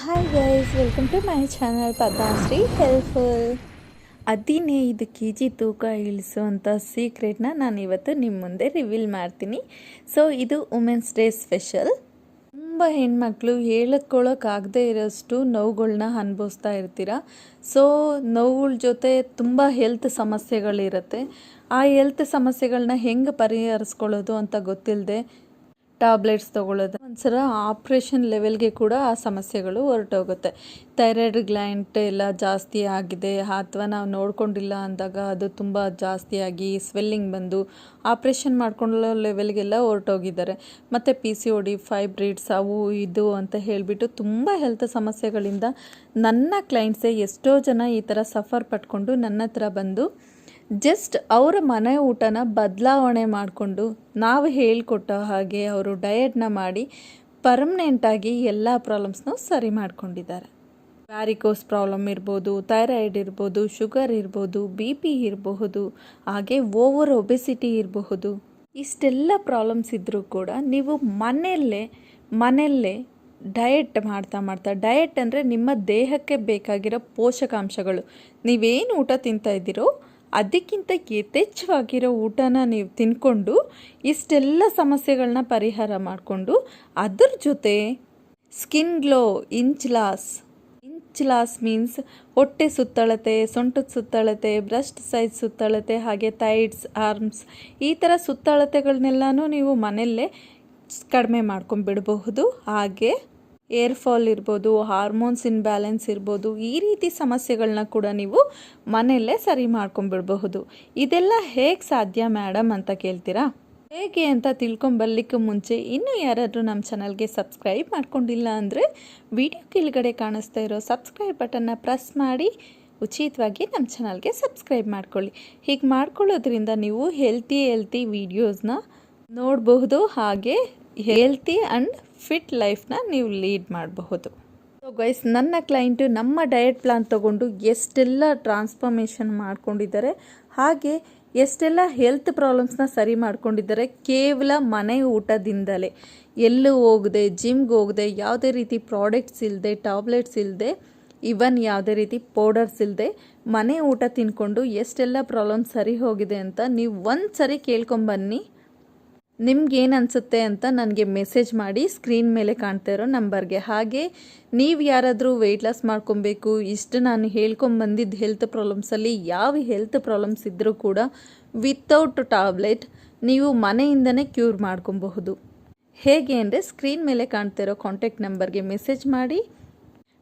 Hi guys welcome to my channel Padmashri helpful ಹದಿನೈದು K G ತೂಕ ಇಳಿಸುವಂಥ ಸೀಕ್ರೆಟ್ನ ನಾನು ಇವತ್ತು ನಿಮ್ಮ ಮುಂದೆ ರಿವೀಲ್ ಮಾಡ್ತೀನಿ. ಸೊ ಇದು ವುಮೆನ್ಸ್ ಡೇ ಸ್ಪೆಷಲ್ ತುಂಬ ಹೆಣ್ಮಕ್ಳು ಹೇಳಕ್ಕೊಳಕ್ಕಾಗದೇ ಇರೋಷ್ಟು ನೋವುಗಳನ್ನ ಅನುಭವಿಸ್ತಾ ಇರ್ತೀರ? ಸೊ ನೋವುಗಳ ಜೊತೆ ತುಂಬ ಹೆಲ್ತ್ ಸಮಸ್ಯೆಗಳಿರುತ್ತೆ. ಆ ಹೆಲ್ತ್ ಸಮಸ್ಯೆಗಳನ್ನ ಹೆಂಗೆ ಪರಿಹರಿಸ್ಕೊಳ್ಳೋದು ಅಂತ ಗೊತ್ತಿಲ್ಲದೆ ಟ್ಯಾಬ್ಲೆಟ್ಸ್ ತೊಗೊಳ್ಳೋದು. ಒಂಥರ ಆಪ್ರೇಷನ್ ಲೆವೆಲ್ಗೆ ಕೂಡ ಆ ಸಮಸ್ಯೆಗಳು ಹೊರಟೋಗುತ್ತೆ. ಥೈರಾಯ್ಡ್ ಗ್ಲ್ಯಾಂಟ್ ಎಲ್ಲ ಜಾಸ್ತಿ ಆಗಿದೆ. ಅಥವಾ ನಾವು ನೋಡ್ಕೊಂಡಿಲ್ಲ ಅಂದಾಗ ಅದು ತುಂಬ ಜಾಸ್ತಿಯಾಗಿ ಸ್ವೆಲ್ಲಿಂಗ್ ಬಂದು ಆಪ್ರೇಷನ್ ಮಾಡ್ಕೊಳ್ಳೋ ಲೆವೆಲ್ಗೆಲ್ಲ ಹೊರಟೋಗಿದ್ದಾರೆ. ಮತ್ತು P C O D fibroids ಅವು ಇದು ಅಂತ ಹೇಳಿಬಿಟ್ಟು ತುಂಬ ಹೆಲ್ತ್ ಸಮಸ್ಯೆಗಳಿಂದ ನನ್ನ ಕ್ಲೈಂಟ್ಸೇ ಎಷ್ಟೋ ಜನ ಈ ಥರ ಸಫರ್ ಪಟ್ಕೊಂಡು ನನ್ನ ಹತ್ರ ಬಂದು ಜಸ್ಟ್ ಅವರ ಮನೆ ಊಟನ ಬದಲಾವಣೆ ಮಾಡಿಕೊಂಡು ನಾವು ಹೇಳಿಕೊಟ್ಟ ಹಾಗೆ ಅವರು ಡಯಟ್ನ ಮಾಡಿ ಪರ್ಮನೆಂಟಾಗಿ ಎಲ್ಲ ಪ್ರಾಬ್ಲಮ್ಸ್ನೂ ಸರಿ ಮಾಡ್ಕೊಂಡಿದ್ದಾರೆ. ವ್ಯಾರಿಕೋಸ್ ಪ್ರಾಬ್ಲಮ್ ಇರ್ಬೋದು ಥೈರಾಯ್ಡ್ ಇರ್ಬೋದು ಶುಗರ್ ಇರ್ಬೋದು ಬಿ ಪಿ ಇರಬಹುದು, ಹಾಗೆ ಓವರ್ ಒಬೆಸಿಟಿ ಇರಬಹುದು. ಇಷ್ಟೆಲ್ಲ ಪ್ರಾಬ್ಲಮ್ಸ್ ಇದ್ದರೂ ಕೂಡ ನೀವು ಮನೆಯಲ್ಲೇ ಮನೆಯಲ್ಲೇ ಡಯಟ್ ಮಾಡ್ತಾ ಮಾಡ್ತಾ ಡಯಟ್ ಅಂದರೆ ನಿಮ್ಮ ದೇಹಕ್ಕೆ ಬೇಕಾಗಿರೋ ಪೋಷಕಾಂಶಗಳು. ನೀವೇನು ಊಟ ತಿಂತಾ ಇದ್ದೀರೋ ಅದಕ್ಕಿಂತ ಯಥೇಚ್ಛವಾಗಿರೋ ಊಟನ ನೀವು ತಿನ್ಕೊಂಡು ಇಷ್ಟೆಲ್ಲ ಸಮಸ್ಯೆಗಳನ್ನ ಪರಿಹಾರ ಮಾಡಿಕೊಂಡು ಅದ್ರ ಜೊತೆ skin glow inch loss inch loss means ಹೊಟ್ಟೆ ಸುತ್ತಳತೆ, ಸೊಂಟದ ಸುತ್ತಳತೆ ಬ್ರೆಸ್ಟ್ ಸೈಜ್ ಸುತ್ತಳತೆ, ಹಾಗೆ ಥೈಡ್ಸ್ ಆರ್ಮ್ಸ್ ಈ ಥರ ಸುತ್ತಳತೆಗಳನ್ನೆಲ್ಲನೂ ನೀವು ಮನೆಯಲ್ಲೇ ಕಡಿಮೆ ಮಾಡ್ಕೊಂಡ್ಬಿಡಬಹುದು. ಹಾಗೆ ಏರ್ ಫಾಲ್ ಇರ್ಬೋದು, ಹಾರ್ಮೋನ್ಸ್ ಇನ್ಬ್ಯಾಲೆನ್ಸ್ ಇರ್ಬೋದು, ಈ ರೀತಿ ಸಮಸ್ಯೆಗಳನ್ನ ಕೂಡ ನೀವು ಮನೆಯಲ್ಲೇ ಸರಿ ಮಾಡ್ಕೊಂಡ್ಬಿಡಬಹುದು ಇದೆಲ್ಲ ಹೇಗೆ ಸಾಧ್ಯ ಮೇಡಮ್ ಅಂತ ಕೇಳ್ತೀರಾ? ಹೇಗೆ ಅಂತ ತಿಳ್ಕೊಂಬರ್ಲಿಕ್ಕೆ ಮುಂಚೆ ಇನ್ನೂ ಯಾರಾದರೂ ನಮ್ಮ ಚಾನಲ್ಗೆ ಸಬ್ಸ್ಕ್ರೈಬ್ ಮಾಡ್ಕೊಂಡಿಲ್ಲ ಅಂದರೆ ವಿಡಿಯೋ ಕೆಳಗಡೆ ಕಾಣಿಸ್ತಾ ಇರೋ ಸಬ್ಸ್ಕ್ರೈಬ್ ಬಟನ್ನ ಪ್ರೆಸ್ ಮಾಡಿ, ಉಚಿತವಾಗಿ ನಮ್ಮ ಚಾನಲ್ಗೆ ಸಬ್ಸ್ಕ್ರೈಬ್ ಮಾಡ್ಕೊಳ್ಳಿ. ಹೀಗೆ ಮಾಡ್ಕೊಳ್ಳೋದ್ರಿಂದ ನೀವು ಹೆಲ್ತಿ ಹೆಲ್ತಿ ವೀಡಿಯೋಸ್ನ ನೋಡಬಹುದು, ಹಾಗೆ ಹೆಲ್ತಿ ಆ್ಯಂಡ್ ಫಿಟ್ ಲೈಫ್ನ ನೀವು ಲೀಡ್ ಮಾಡಬಹುದು. ಸೊ ಗೈಸ್ ನನ್ನ ಕ್ಲೈಂಟು ನಮ್ಮ ಡಯಟ್ ಪ್ಲಾನ್ ತಗೊಂಡು ಎಷ್ಟೆಲ್ಲ ಟ್ರಾನ್ಸ್ಫಾರ್ಮೇಷನ್ ಮಾಡ್ಕೊಂಡಿದ್ದಾರೆ, ಹಾಗೆ ಎಷ್ಟೆಲ್ಲ ಹೆಲ್ತ್ ಪ್ರಾಬ್ಲಮ್ಸ್ನ ಸರಿ ಮಾಡ್ಕೊಂಡಿದ್ದಾರೆ ಕೇವಲ ಮನೆ ಊಟದಿಂದಲೇ. ಎಲ್ಲೂ ಹೋಗದೆ ಜಿಮ್ಗೆ ಹೋಗದೆ, ಯಾವುದೇ ರೀತಿ ಪ್ರಾಡಕ್ಟ್ಸ್ ಇಲ್ಲದೆ ಟ್ಯಾಬ್ಲೆಟ್ಸ್ ಇಲ್ಲದೆ ಇವನ್ ಯಾವುದೇ ರೀತಿ ಪೌಡರ್ಸ್ ಇಲ್ಲದೆ ಮನೆ ಊಟ ತಿನ್ಕೊಂಡು ಎಷ್ಟೆಲ್ಲ ಪ್ರಾಬ್ಲಮ್ಸ್ ಸರಿ ಹೋಗಿದೆ ಅಂತ ನೀವು ಒಂದು ಸರಿ ಕೇಳ್ಕೊಂಬನ್ನಿ ನಿಮ್ಗೆ ಏನು ಅನಿಸುತ್ತೆ ಅಂತ ನನಗೆ ಮೆಸೇಜ್ ಮಾಡಿ ಸ್ಕ್ರೀನ್ ಮೇಲೆ ಕಾಣ್ತಾ ಇರೋ ನಂಬರ್ಗೆ. ಹಾಗೆ ನೀವು ಯಾರಾದರೂ ವೆಯ್ಟ್ ಲಾಸ್ ಮಾಡ್ಕೊಬೇಕು, ಇಷ್ಟು ನಾನು ಹೇಳ್ಕೊಂಬಂದಿದ್ದ ಹೆಲ್ತ್ ಪ್ರಾಬ್ಲಮ್ಸಲ್ಲಿ ಯಾವ ಹೆಲ್ತ್ ಪ್ರಾಬ್ಲಮ್ಸ್ ಇದ್ದರೂ ಕೂಡ ವಿತೌಟ್ ಟ್ಯಾಬ್ಲೆಟ್ ನೀವು ಮನೆಯಿಂದನೇ ಕ್ಯೂರ್ ಮಾಡ್ಕೊಬಹುದು. ಹೇಗೆ ಅಂದರೆ ಸ್ಕ್ರೀನ್ ಮೇಲೆ ಕಾಣ್ತಾ ಇರೋ ಕಾಂಟ್ಯಾಕ್ಟ್ ನಂಬರ್ಗೆ ಮೆಸೇಜ್ ಮಾಡಿ.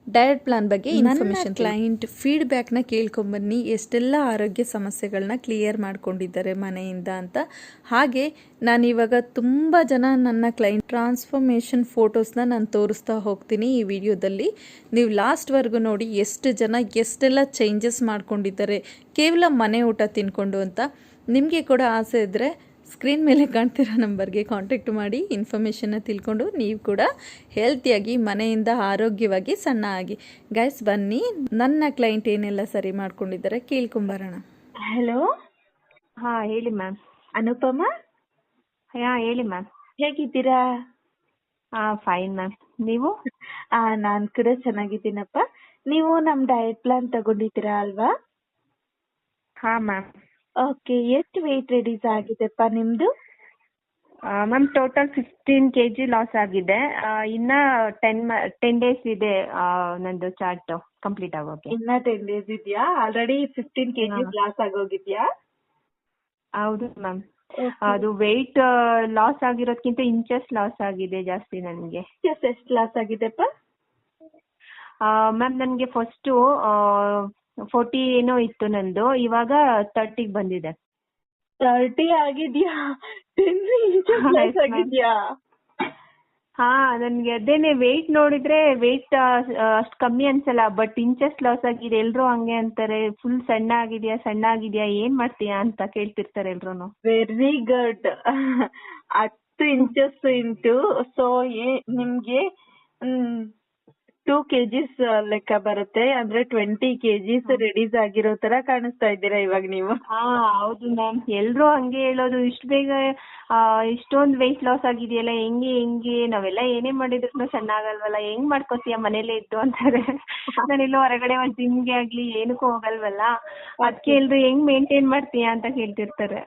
ಡಯಟ್ ಪ್ಲಾನ್ ಬಗ್ಗೆ ಇನ್ಫಾರ್ಮೇಷನ್ ಕ್ಲೈಂಟ್ ಫೀಡ್ಬ್ಯಾಕ್ನ ಕೇಳ್ಕೊಂಬನ್ನಿ. ಎಷ್ಟೆಲ್ಲ ಆರೋಗ್ಯ ಸಮಸ್ಯೆಗಳನ್ನ ಕ್ಲಿಯರ್ ಮಾಡ್ಕೊಂಡಿದ್ದಾರೆ ಮನೆಯಿಂದ ಅಂತ. ಹಾಗೆ ನಾನಿವಾಗ ತುಂಬ ಜನ ನನ್ನ ಕ್ಲೈಂಟ್ ಟ್ರಾನ್ಸ್ಫಾರ್ಮೇಷನ್ ಫೋಟೋಸ್ನ ನಾನು ತೋರಿಸ್ತಾ ಹೋಗ್ತೀನಿ ಈ ವಿಡಿಯೋದಲ್ಲಿ. ನೀವು ಲಾಸ್ಟ್ವರೆಗೂ ನೋಡಿ ಎಷ್ಟು ಜನ ಎಷ್ಟೆಲ್ಲ ಚೇಂಜಸ್ ಮಾಡ್ಕೊಂಡಿದ್ದಾರೆ. ಕೇವಲ ಮನೆ ಊಟ ತಿನ್ಕೊಂಡು ಅಂತ. ನಿಮಗೆ ಕೂಡ ಆಸೆ ಇದ್ದರೆ ಸ್ಕ್ರೀನ್ ಮೇಲೆ ಕಾಣ್ತಿರೋ ನಂಬರ್ಗೆ ಕಾಂಟ್ಯಾಕ್ಟ್ ಮಾಡಿ ಇನ್ಫಾರ್ಮೇಷನ್ನ ತಿಳ್ಕೊಂಡು ನೀವು ಕೂಡ ಹೆಲ್ತಿಯಾಗಿ ಮನೆಯಿಂದ ಆರೋಗ್ಯವಾಗಿ ಸಣ್ಣ ಆಗಿ. ಗೈಸ್ ಬನ್ನಿ. ನನ್ನ ಕ್ಲೈಂಟ್ ಏನೆಲ್ಲ ಸರಿ ಮಾಡ್ಕೊಂಡಿದ್ದಾರೆ ಕೇಳ್ಕೊಂಬರೋಣ ಹಲೋ ಹಾ ಹೇಳಿ ಮ್ಯಾಮ್ ಅನುಪಮ? ಹಾ ಹೇಳಿ ಮ್ಯಾಮ್ ಹೇಗಿದ್ದೀರಾ? ಹಾ ಫೈನ್ ಮ್ಯಾಮ್ ನೀವು? ಆ ನಾನು ಕೂಡ ಚೆನ್ನಾಗಿದ್ದೀನಪ್ಪ. ನೀವು ನಮ್ಮ ಡಯಟ್ ಪ್ಲಾನ್ ತಗೊಂಡಿದ್ದೀರಾ ಅಲ್ವಾ? ಹಾ ಮ್ಯಾಮ್ ಓಕೆ ಎಷ್ಟು ವೆಯ್ಟ್ ರೆಡ್ಯೂಸ್ ಆಗಿದೆಪ್ಪ ನಿಮ್ದು? Ma'am total fifteen K G loss ಆಗಿದೆ. ಇನ್ನ ಟೆನ್ ಟೆನ್ ಡೇಸ್ ಇದೆ ನಂದು ಚಾರ್ಟ್ ಕಂಪ್ಲೀಟ್ ಆಗೋಕೆ. ಇನ್ನ ಟೆನ್ ಡೇಸ್ ಇದೆಯಾ? Already fifteen KG G loss ಆಗೋಗಿದ್ಯಾ? ಹೌದು ಮ್ಯಾಮ್ ಅದು ವೆಯ್ಟ್ ಲಾಸ್ ಆಗಿರೋದ್ಕಿಂತ ಇಂಚಸ್ ಲಾಸ್ ಆಗಿದೆ ಜಾಸ್ತಿ ನನಗೆ. ಎಷ್ಟು ಲಾಸ್ ಆಗಿದೆಪ್ಪ? ಮ್ಯಾಮ್ ನನಗೆ ಫಸ್ಟು ಫೋರ್ಟಿ ಏನೋ ಇತ್ತು ನಂದು. ಇವಾಗ ತರ್ಟಿಗೆ ಬಂದಿದೆ. ತರ್ಟಿ ಆಗಿದ್ಯಾ? ಟೆನ್ ಇಂಚಸ್ ಆಗಿದ್ಯಾ? ಹಾ ನನಗೆ ಅದೇನೆ ವೆಯ್ಟ್ ನೋಡಿದ್ರೆ ವೆಯ್ಟ್ ಅಷ್ಟು ಕಮ್ಮಿ ಅನ್ಸಲ್ಲ ಬಟ್ ಇಂಚಸ್ ಲಾಸ್ ಆಗಿದೆ. ಎಲ್ರು ಹಂಗೆ ಅಂತಾರೆ ಫುಲ್ ಸಣ್ಣ ಆಗಿದ್ಯಾ ಸಣ್ಣ ಆಗಿದ್ಯಾ ಏನ್ ಮಾಡ್ತೀಯಾ ಅಂತ ಕೇಳ್ತಿರ್ತಾರೆ ಎಲ್ರು ವೆರಿ ಗುಡ್ ಹತ್ತು ಇಂಚಸ್ ಇಂಟು ಸೊ ನಿಮ್ಗೆ ಟೂ KGs ಲೆಕ್ಕ ಬರುತ್ತೆ. ಅಂದ್ರೆ twenty KGs release ಆಗಿರೋ ತರ ಕಾಣಿಸ್ತಾ ಇದ್ದೀರ ಇವಾಗ ನೀವು? ಹಾ ಹೌದು ಮ್ಯಾಮ್ ಎಲ್ರು ಹಂಗೆ ಹೇಳೋದು ಇಷ್ಟು ಬೇಗ ಇಷ್ಟೊಂದು ಇಷ್ಟೊಂದ್ loss ಲಾಸ್ ಆಗಿದೆಯಲ್ಲ ಹೆಂಗೆ ಹೆಂಗೆ? ನಾವೆಲ್ಲ ಏನೇ ಮಾಡಿದ್ರು ಸಣ್ಣ ಆಗಲ್ವಲ್ಲ ಹೆಂಗ್ ಮಾಡ್ಕೋತೀಯ ಮನೇಲೆ ಇದ್ದು ಅಂತಾರೆ. ನಾನೆಲ್ಲೋ ಹೊರಗಡೆ ಒಂದ್ ಜಿಮ್ಗೆ ಆಗ್ಲಿ ಏನಕ್ಕೂ ಹೋಗಲ್ವಲ್ಲ. ಅದಕ್ಕೆ ಎಲ್ರು ಹೆಂಗ್ ಮೇಂಟೈನ್ ಮಾಡ್ತೀಯ ಅಂತ ಕೇಳ್ತಿರ್ತಾರೆ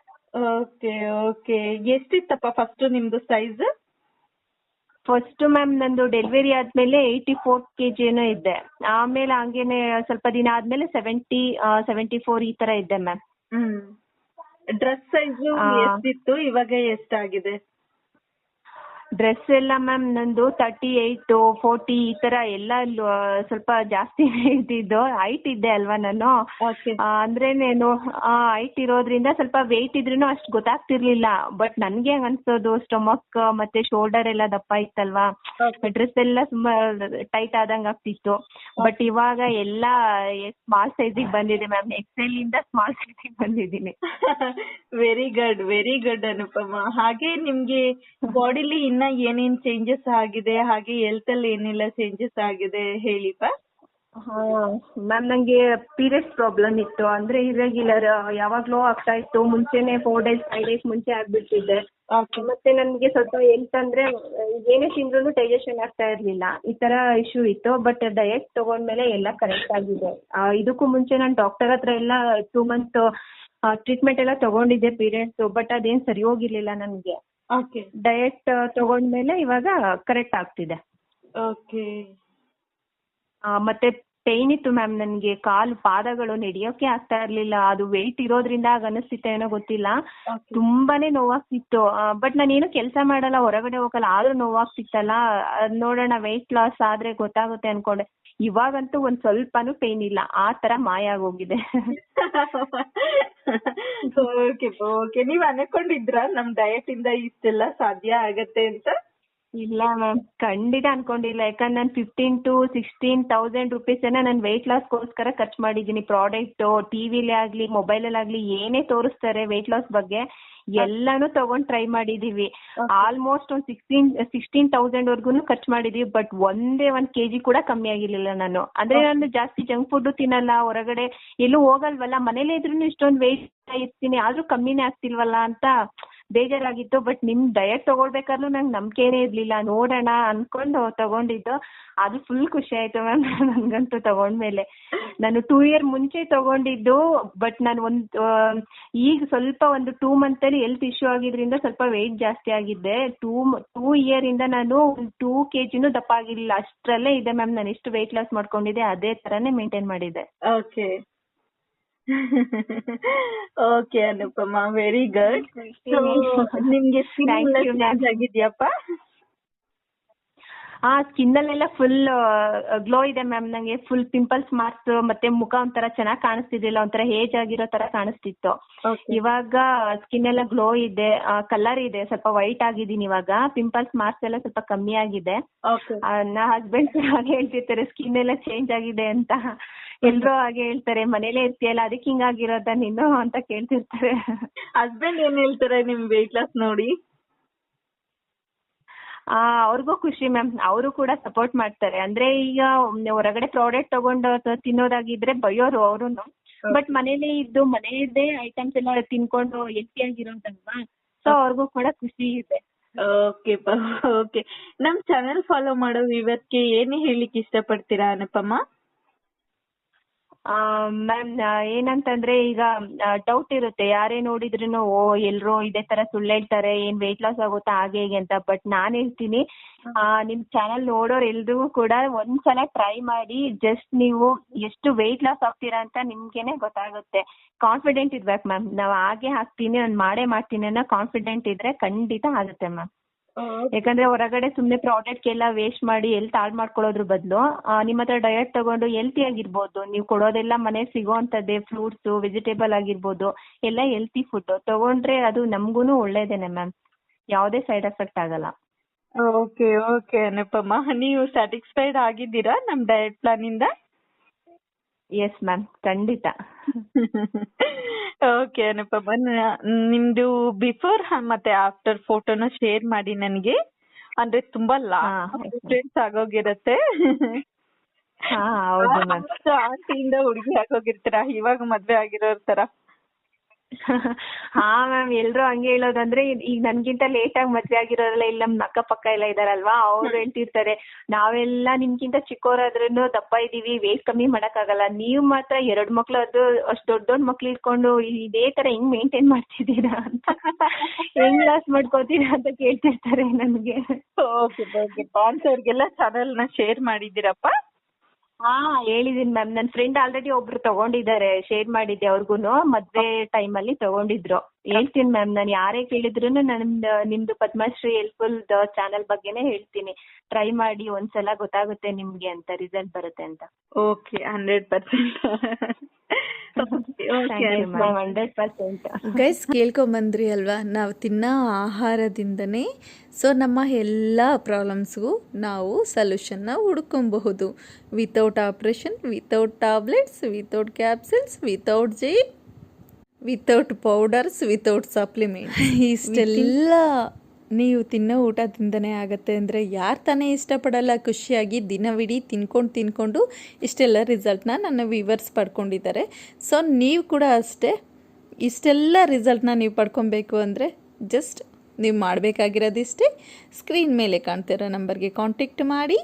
ಓಕೆ ಓಕೆ ಎಷ್ಟಿತ್ತಪ್ಪ ಫಸ್ಟ್ ನಿಮ್ದು ಸೈಜ್ ಫಸ್ಟ್ ಮ್ಯಾಮ್ ನಂದು ಡೆಲಿವರಿ ಆದ್ಮೇಲೆ ಏಯ್ಟಿ ಫೋರ್ ಕೆ ಜಿ ಏನೋ ಇದ್ದೆ ಆಮೇಲೆ ಹಂಗೇನೆ ಸ್ವಲ್ಪ ದಿನ ಆದ್ಮೇಲೆ ಸೆವೆಂಟಿ ಸೆವೆಂಟಿ ಫೋರ್ ಈ ತರ ಇದ್ದೆ ಮ್ಯಾಮ್ ಡ್ರೆಸ್ ಸೈಜ್. ಎಷ್ಟಿತ್ತು? ಇವಾಗ ಎಷ್ಟಾಗಿದೆ? ಡ್ರೆಸ್ ಎಲ್ಲ ಮ್ಯಾಮ್ ನಂದು ತರ್ಟಿ ಏಯ್ಟು ಫೋರ್ಟಿ ಈ ತರ ಎಲ್ಲ ಸ್ವಲ್ಪ ಜಾಸ್ತಿ ಇದ್ದಿದ್ದು ಹೈಟ್ ಇದ್ದೆ ಅಲ್ವಾ ನಾನು? ಅಂದ್ರೆ ನಾನು ಹೈಟ್ ಇರೋದ್ರಿಂದ ಸ್ವಲ್ಪ ವೆಯ್ಟ್ ಇದ್ರೂ ಅಷ್ಟು ಗೊತ್ತಾಗ್ತಿರ್ಲಿಲ್ಲ. ಬಟ್ ನನ್ಗೆ ಹಂಗ್ ಅನ್ಸೋದು ಸ್ಟೊಮಕ್ ಮತ್ತೆ ಶೋಲ್ಡರ್ ಎಲ್ಲ ದಪ್ಪ ಇತ್ತಲ್ವಾ? ಡ್ರೆಸ್ ಎಲ್ಲ ತುಂಬಾ ಟೈಟ್ ಆದಂಗ್ ಆಗ್ತಿತ್ತು. ಬಟ್ ಇವಾಗ ಎಲ್ಲ ಸ್ಮಾಲ್ ಸೈಜಿಗೆ ಬಂದಿದೆ ಮ್ಯಾಮ್ ಎಕ್ಸೆಲ್ ಇಂದ ಸ್ಮಾಲ್ ಸೈಜಿಗೆ ಬಂದಿದ್ದೀನಿ. Very good very good Anupama. ಹಾಗೆ ನಿಮ್ಗೆ ಬಾಡಿಲಿ ಇನ್ನ ಏನೇನ್ ಚೇಂಜಸ್ ಆಗಿದೆ? ಹಾಗೆ ಹೆಲ್ತ್ ಅಲ್ಲಿ ಏನೆಲ್ಲ ಚೇಂಜಸ್ ಆಗಿದೆ ಹೇಳಿಪ್ಪ? ಮ್ಯಾಮ್ ನಂಗೆ ಪೀರಿಯಡ್ಸ್ ಪ್ರಾಬ್ಲಮ್ ಇತ್ತು. ಅಂದ್ರೆ ಇರೆಗ್ಯುಲರ್ ಯಾವಾಗ್ಲೋ ಆಗ್ತಾ ಇತ್ತು. ಮುಂಚೆನೆ ಫೋರ್ ಡೇಸ್ ಫೈವ್ ಡೇಸ್ ಮುಂಚೆ ಆಗ್ಬಿಡ್ತಿದ್ದೆ ಮತ್ತೆ ನನ್ಗೆ ಸ್ವಲ್ಪ ಹೆಲ್ತ್ ಅಂದ್ರೆ ಏನೇ ತಿಂದ್ರು ಡೈಜೆಷನ್ ಆಗ್ತಾ ಇರ್ಲಿಲ್ಲ. ಈ ತರ ಇಶ್ಯೂ ಇತ್ತು. ಬಟ್ ಡಯಟ್ ತಗೊಂಡ್ಮೇಲೆ ಎಲ್ಲ ಕರೆಕ್ಟ್ ಆಗಿದೆ. ಇದಕ್ಕೂ ಮುಂಚೆ ನಾನು ಡಾಕ್ಟರ್ ಹತ್ರ ಎಲ್ಲ ಟೂ ಮಂತ್ ಟ್ರೀಟ್ಮೆಂಟ್ ಎಲ್ಲ ತಗೊಂಡಿದ್ದೆ ಪೀರಿಯಡ್ಸ್ ಬಟ್ ಅದೇನ್ ಸರಿ ಹೋಗಿರ್ಲಿಲ್ಲ ನನ್ಗೆ. ಓಕೆ ಡಯಟ್ ತಗೊಂಡ್ಮೇಲೆ ಇವಾಗ ಕರೆಕ್ಟ್ ಆಗ್ತಿದೆ. ಓಕೆ ಮತ್ತೆ ಪೇನ್ ಇತ್ತು ಮ್ಯಾಮ್ ನನಗೆ ಕಾಲು ಪಾದಗಳು ನಡೆಯೋಕೆ ಆಗ್ತಾ ಇರ್ಲಿಲ್ಲ. ಅದು ವೆಯ್ಟ್ ಇರೋದ್ರಿಂದ ಆಗ ಅನಿಸ್ತಿತ್ತ ಏನೋ ಗೊತ್ತಿಲ್ಲ. ತುಂಬಾನೇ ನೋವಾಗ್ತಿತ್ತು. ಬಟ್ ನಾನೇನು ಕೆಲಸ ಮಾಡಲ್ಲ ಹೊರಗಡೆ ಹೋಗಲ್ಲ. ಆದ್ರೂ ನೋವಾಗ್ತಿತ್ತಲ್ಲ. ಅದ್ ನೋಡೋಣ ವೆಯ್ಟ್ ಲಾಸ್ ಆದ್ರೆ ಗೊತ್ತಾಗುತ್ತೆ ಅನ್ಕೊಂಡೆ. ಇವಾಗಂತೂ ಒಂದ್ ಸ್ವಲ್ಪನೂ ಪೇನ್ ಇಲ್ಲ. ಆ ತರ ಮಾಯ ಆಗೋಗಿದೆ. ಓಕೆ ಓಕೆ ನೀವ್ ಅನ್ಕೊಂಡಿದ್ರ ನಮ್ ಡಯಟ್ ಇಂದ ಇಷ್ಟೆಲ್ಲ ಸಾಧ್ಯ ಆಗತ್ತೆ ಅಂತ? ಇಲ್ಲ ಮ್ಯಾಮ್ ಖಂಡಿತ ಅನ್ಕೊಂಡಿಲ್ಲ. ಯಾಕಂದ್ರೆ ನಾನು ಫಿಫ್ಟೀನ್ ಟು ಸಿಕ್ಸ್ಟೀನ್ ತೌಸಂಡ್ ರುಪೀಸನ್ನ ನಾನು ವೆಯ್ಟ್ ಲಾಸ್ಗೋಸ್ಕರ ಖರ್ಚು ಮಾಡಿದ್ದೀನಿ. ಪ್ರಾಡಕ್ಟು ಟಿವಿಲೇ ಆಗಲಿ ಮೊಬೈಲಲ್ಲಿ ಆಗಲಿ ಏನೇ ತೋರಿಸ್ತಾರೆ ವೆಯ್ಟ್ ಲಾಸ್ ಬಗ್ಗೆ ಎಲ್ಲಾನು ತಗೊಂಡ್ ಟ್ರೈ ಮಾಡಿದೀವಿ. ಆಲ್ಮೋಸ್ಟ್ ಒಂದು ಸಿಕ್ಸ್ಟೀನ್ ಸಿಕ್ಸ್ಟೀನ್ ತೌಸಂಡ್ ವರ್ಗುನು ಖರ್ಚು ಮಾಡಿದೀವಿ ಬಟ್ ಒಂದೇ ಒಂದ್ ಕೆಜಿ ಕೂಡ ಕಮ್ಮಿ ಆಗಿರ್ಲಿಲ್ಲ ನಾನು. ಅಂದ್ರೆ ನಾನು ಜಾಸ್ತಿ ಜಂಕ್ ಫುಡ್ ತಿನ್ನಲ್ಲ ಹೊರಗಡೆ ಎಲ್ಲೂ ಹೋಗಲ್ವಲ್ಲ ಮನೇಲೇ ಇದ್ರೂ ಇಷ್ಟೊಂದು ವೆಯ್ಟ್ ಇರ್ತೀನಿ ಆದ್ರೂ ಕಮ್ಮಿನೇ ಆಗ್ತಿಲ್ವಲ್ಲ ಅಂತ ಬೇಜಾರಾಗಿತ್ತು ಬಟ್ ನಿಮ್ ಡಯಟ್ ತಗೊಳ್ಬೇಕಾದ್ರು ನಂಗೆ ನಂಬಿಕೆನೇ ಇರ್ಲಿಲ್ಲ. ನೋಡೋಣ ಅನ್ಕೊಂಡು ತಗೊಂಡಿದ್ದು. ಅದು ಫುಲ್ ಖುಷಿ ಆಯ್ತು ಮ್ಯಾಮ್ ನನ್ಗಂತೂ ತಗೊಂಡ್ಮೇಲೆ ನಾನು ಟೂ ಇಯರ್ ಮುಂಚೆ ತಗೊಂಡಿದ್ದು ಬಟ್ ನಾನು ಒಂದು ಈಗ ಸ್ವಲ್ಪ ಒಂದು ಟೂ ಮಂತ್ ಅಲ್ಲಿ ಹೆಲ್ತ್ ಇಶ್ಯೂ ಆಗಿದ್ರಿಂದ ಸ್ವಲ್ಪ ವೆಯ್ಟ್ ಜಾಸ್ತಿ ಆಗಿದ್ದೆ. ಟೂ ಟೂ ಇಯರ್ ಇಂದ ನಾನು ಟೂ ಕೆಜಿನೂ ದಪ್ಪ ಆಗಿರ್ಲಿಲ್ಲ. ಅಷ್ಟರಲ್ಲೇ ಇದೆ ಮ್ಯಾಮ್ ನಾನು ಎಷ್ಟು ವೆಯ್ಟ್ ಲಾಸ್ ಮಾಡ್ಕೊಂಡಿದ್ದೆ, ಅದೇ ತರಾನೇ ಮೇಂಟೈನ್ ಮಾಡಿದ್ದೆ. Okay okay Anupama very good ನಿಮ್ಗೆ Thank ಎಲ್ಲ change ಆಗಿದ್ಯಾಪ್ಪ? ಆ ಸ್ಕಿನ್ ಅಲ್ಲೆಲ್ಲ ಫುಲ್ ಗ್ಲೋ ಇದೆ ಮ್ಯಾಮ್ ನಂಗೆ ಫುಲ್ ಪಿಂಪಲ್ಸ್ ಮಾರ್ಕ್ಸ್ ಮತ್ತೆ ಮುಖ ಒಂಥರ ಚೆನ್ನಾಗಿ ಕಾಣಿಸ್ತಿದ್ದಿಲ್ಲ ಒಂಥರ ಏಜ್ ಆಗಿರೋ ತರ ಕಾಣಿಸ್ತಿತ್ತು. ಇವಾಗ ಸ್ಕಿನ್ ಎಲ್ಲ ಗ್ಲೋ ಇದೆ. ಕಲರ್ ಇದೆ. ಸ್ವಲ್ಪ ವೈಟ್ ಆಗಿದ್ದೀನಿ ಇವಾಗ. ಪಿಂಪಲ್ಸ್ ಮಾರ್ಕ್ಸ್ ಎಲ್ಲ ಸ್ವಲ್ಪ ಕಮ್ಮಿ ಆಗಿದೆ. ಓಕೆ ಆ, ನಾ ಹಸ್ಬೆಂಡ್ ಕೂಡ ಹೇಳ್ತಿರ್ತಾರೆ ಸ್ಕಿನ್ ಎಲ್ಲ ಚೇಂಜ್ ಆಗಿದೆ ಅಂತ. ಎಲ್ರೂ ಹಾಗೆ ಹೇಳ್ತಾರೆ ಮನೇಲೆ ಇರ್ತೀಯಲ್ಲ ಅದಕ್ಕೆ ಹಿಂಗಾಗಿರೋದ ನೀನು ಅಂತ ಕೇಳ್ತಿರ್ತಾರೆ. ಹಸ್ಬೆಂಡ್ ಏನ್ ಹೇಳ್ತಾರೆ ನಿಮ್ weight ಲಾಸ್ ನೋಡಿ? ಆ ಅವ್ರಿಗೂ ಖುಷಿ ಮ್ಯಾಮ್ ಅವರು ಕೂಡ ಸಪೋರ್ಟ್ ಮಾಡ್ತಾರೆ. ಅಂದ್ರೆ ಈಗ ಹೊರಗಡೆ ಪ್ರಾಡಕ್ಟ್ ತಗೊಂಡು ತಿನ್ನೋದಾಗಿದ್ರೆ ಬೈಯೋರು ಅವ್ರುನು. ಬಟ್ ಮನೇಲೆ ಇದ್ದು ಮನೆಯದ್ದೇ ಐಟಮ್ಸ್ ಎಲ್ಲ ತಿನ್ಕೊಂಡು ಹೆಲ್ತಿ ಆಗಿರೋದಲ್ವಾ ಸೊ ಅವ್ರಿಗೂ ಕೂಡ ಖುಷಿ ಇದೆ. ಓಕೆ ಓಕೆ ನಮ್ ಚಾನೆಲ್ ಫಾಲೋ ಮಾಡೋ ಏನ್ ಏನೇ ಇಷ್ಟ ಪಡ್ತೀರಾ ಅನುಪಮ? ಮ್ಯಾಮ್ ಏನಂತಂದ್ರೆ ಈಗ ಡೌಟ್ ಇರುತ್ತೆ. ಯಾರೇ ನೋಡಿದ್ರು ಓ ಎಲ್ಲರೂ ಇದೇ ತರ ಸುಳ್ಳು ಹೇಳ್ತಾರೆ, ಏನ್ ವೆಯ್ಟ್ ಲಾಸ್ ಆಗುತ್ತಾ, ಹಾಗೆ ಹೀಗೆ ಅಂತ. ಬಟ್ ನಾನು ಹೇಳ್ತೀನಿ ನಿಮ್ಮ ನಿಮ್ ಚಾನಲ್ ನೋಡೋರು ಎಲ್ರಿಗೂ ಕೂಡ ಒಂದ್ಸಲ ಟ್ರೈ ಮಾಡಿ ಜಸ್ಟ್ ನೀವು ಎಷ್ಟು ವೆಯ್ಟ್ ಲಾಸ್ ಆಗ್ತೀರಾ ಅಂತ ನಿಮ್ಗೆನೆ ಗೊತ್ತಾಗುತ್ತೆ. ಕಾನ್ಫಿಡೆಂಟ್ ಇರ್ಬೇಕು ಮ್ಯಾಮ್ ನಾವು ಹಾಗೆ ಹಾಕ್ತೀನಿ, ನಾನು ಮಾಡೇ ಮಾಡ್ತೀನಿ ಅನ್ನೋ ಕಾನ್ಫಿಡೆಂಟ್ ಇದ್ರೆ ಖಂಡಿತ ಆಗುತ್ತೆ ಮ್ಯಾಮ್ ಯಾಕಂದ್ರೆ ಹೊರಗಡೆ ಸುಮ್ನೆ ಪ್ರಾಡಕ್ಟ್ ಎಲ್ಲ ವೇಸ್ಟ್ ಮಾಡಿ ಹೆಲ್ತ್ ಹಾಳ್ ಮಾಡ್ಕೊಳ್ಳೋದ್ರ ಬದಲು ನಿಮ್ಮ ಹತ್ರ ಡಯಟ್ ತಗೊಂಡು ಹೆಲ್ತಿ ಆಗಿರ್ಬೋದು. ನೀವು ಕೊಡೋದೆಲ್ಲ ಮನೆ ಸಿಗೋಂಥದ್ದೇ ಫ್ರೂಟ್ಸ್ ವೆಜಿಟೇಬಲ್ ಆಗಿರ್ಬೋದು ಎಲ್ಲ ಹೆಲ್ತಿ ಫುಡ್ ತಗೊಂಡ್ರೆ ಅದು ನಮ್ಗೂನು ಒಳ್ಳೇದೇನೆ ಮ್ಯಾಮ್ ಯಾವುದೇ ಸೈಡ್ ಎಫೆಕ್ಟ್ ಆಗಲ್ಲ. Okay okay Anupama. ನೀವು ಸ್ಯಾಟಿಸ್ಫೈಡ್ ಆಗಿದ್ದೀರಾ ನಮ್ ಡಯಟ್ ಪ್ಲಾನ್ ಇಂದ? ಎಸ್ ಮ್ಯಾಮ್ ಖಂಡಿತ ಓಕೆ ಅನುಪಮ ನಿಮ್ದು ಬಿಫೋರ್ ಮತ್ತೆ ಆಫ್ಟರ್ ಫೋಟೋನ ಶೇರ್ ಮಾಡಿ ನನಗೆ ಅಂದ್ರೆ ತುಂಬಾ ಹಾ, ಡಿಫ್ರೆನ್ಸ್ ಆಗೋಗಿರತ್ತೆ ಹಾ ಹೌದು ಮ್ಯಾಮ್ ಆಂಟಿಯಿಂದ ಹುಡುಗಿ ಆಗೋಗಿರ್ತೀರಾ ಇವಾಗ ಮದ್ವೆ ಆಗಿರೋರ್ ತರ ಹಾ ಮ್ಯಾಮ್ ಎಲ್ರು ಹಂಗೆ ಹೇಳೋದಂದ್ರೆ ಈಗ ನನ್ಗಿಂತ ಲೇಟ್ ಆಗಿ ಮದ್ವೆ ಆಗಿರೋರೆಲ್ಲ ಇಲ್ಲಿ ನಮ್ ಅಕ್ಕ ಪಕ್ಕ ಎಲ್ಲ ಇದಾರಲ್ವಾ? ಅವ್ರು ಹೇಳ್ತಿರ್ತಾರೆ ನಾವೆಲ್ಲ ನಿಮ್ಗಿಂತ ಚಿಕ್ಕವರಾದ್ರೂ ದಪ್ಪ ಇದೀವಿ ವೇಟ್ ಕಮ್ಮಿ ಮಾಡಕ್ಕಾಗಲ್ಲ. ನೀವ್ ಮಾತ್ರ ಎರಡ್ ಮಕ್ಳು ಅದು ಅಷ್ಟ್ ದೊಡ್ಡ ದೊಡ್ಡ ಮಕ್ಳು ಇಟ್ಕೊಂಡು ಇದೇ ತರ ಹೆಂಗ್ ಮೇಂಟೈನ್ ಮಾಡ್ತಿದ್ದೀರಾ ಅಂತ ಹೆಂಗ್ ಲಾಸ್ ಮಾಡ್ಕೋತೀರಾ ಅಂತ ಕೇಳ್ತಿರ್ತಾರೆ ನನ್ಗೆ. ಓಕೆ ಓಕೆ ಪಾನ್ಸ್ ಅವ್ರಿಗೆಲ್ಲ ಚಾನಲ್ನ ಶೇರ್ ಮಾಡಿದ್ದೀರಪ್ಪ? ಹಾ, ಹೇಳಿದೀನಿ ಮ್ಯಾಮ್ ನನ್ನ ಫ್ರೆಂಡ್ ಆಲ್ರೆಡಿ ಒಬ್ರು ತಗೊಂಡಿದ್ದಾರೆ ಶೇರ್ ಮಾಡಿದ್ದೆ ಮದ್ವೆ time ಅಲ್ಲಿ ತಗೊಂಡಿದ್ರು. ಹೇಳ್ತೀನಿ ಮ್ಯಾಮ್ ನಾನು ಯಾರೇ ಕೇಳಿದ್ರು ನಂದು ನಿಮ್ದು ಪದ್ಮಶ್ರೀ ಹೆಲ್ಪ್ಫುಲ್ ಚಾನೆಲ್ ಬಗ್ಗೆನೇ ಹೇಳ್ತೀನಿ. ಟ್ರೈ ಮಾಡಿ, ಒಂದ್ಸಲ ಗೊತ್ತಾಗುತ್ತೆ ನಿಮ್ಗೆ ಅಂತ ರಿಸಲ್ಟ್ ಬರುತ್ತೆ ಅಂತ. Okay hundred percent hundred percent guys ಕೇಳ್ಕೊಂಬಂದ್ರಿ ಅಲ್ವಾ? ನಾವು ತಿನ್ನೋ ಆಹಾರದಿಂದನೇ ಸೊ ನಮ್ಮ ಎಲ್ಲ ಪ್ರಾಬ್ಲಮ್ಸ್ಗೂ ನಾವು ಸೊಲ್ಯೂಷನ್ನ ಹುಡ್ಕೊಬಹುದು. Without operation without tablets without capsules without ಜೈ ವಿತೌಟ್ ಪೌಡರ್ಸ್ ವಿತೌಟ್ ಸಪ್ಲಿಮೆಂಟ್ ಇಷ್ಟೆಲ್ಲ ನೀವು ತಿನ್ನೋ ಊಟ ತಿಂದನೇ ಆಗುತ್ತೆ ಅಂದರೆ ಯಾರು ತಾನೇ ಇಷ್ಟಪಡಲ್ಲ ಖುಷಿಯಾಗಿ ದಿನವಿಡೀ ತಿನ್ಕೊಂಡು ತಿನ್ಕೊಂಡು ಇಷ್ಟೆಲ್ಲ ರಿಸಲ್ಟ್ನ ನನ್ನ ವಿವರ್ಸ್ ಪಡ್ಕೊಂಡಿದ್ದಾರೆ. ಸೊ ನೀವು ಕೂಡ ಅಷ್ಟೇ ಇಷ್ಟೆಲ್ಲ ರಿಸಲ್ಟ್ನ ನೀವು ಪಡ್ಕೊಬೇಕು ಅಂದರೆ ಜಸ್ಟ್ ನೀವು ಮಾಡಬೇಕಾಗಿರೋದಿಷ್ಟೇ ಸ್ಕ್ರೀನ್ ಮೇಲೆ ಕಾಣ್ತಿರೋ ನಂಬರ್ಗೆ ಕಾಂಟ್ಯಾಕ್ಟ್ ಮಾಡಿ.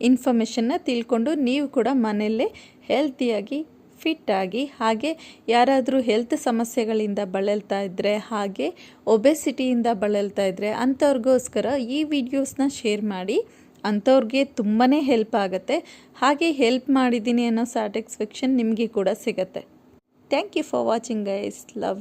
ಇನ್ಫಾರ್ಮೇಷನ್ನ ತಿಳ್ಕೊಂಡು ನೀವು ಕೂಡ ಮನೆಯಲ್ಲೇ ಹೆಲ್ತಿಯಾಗಿ ಫಿಟ್ಟಾಗಿ, ಹಾಗೆ ಯಾರಾದರೂ ಹೆಲ್ತ್ ಸಮಸ್ಯೆಗಳಿಂದ ಬಳಲ್ತಾ ಇದ್ದರೆ ಹಾಗೆ ಒಬೆಸಿಟಿಯಿಂದ ಬಳಲ್ತಾ ಇದ್ದರೆ ಅಂಥವ್ರಿಗೋಸ್ಕರ ಈ ವಿಡಿಯೋಸ್ನ ಶೇರ್ ಮಾಡಿ. ಅಂಥವ್ರಿಗೆ ತುಂಬಾ ಹೆಲ್ಪ್ ಆಗುತ್ತೆ. ಹಾಗೆ ಹೆಲ್ಪ್ ಮಾಡಿದ್ದೀನಿ ಅನ್ನೋ ಸ್ಯಾಟಿಸ್ಫ್ಯಾಕ್ಷನ್ ನಿಮಗೆ ಕೂಡ ಸಿಗುತ್ತೆ. Thank you for watching guys love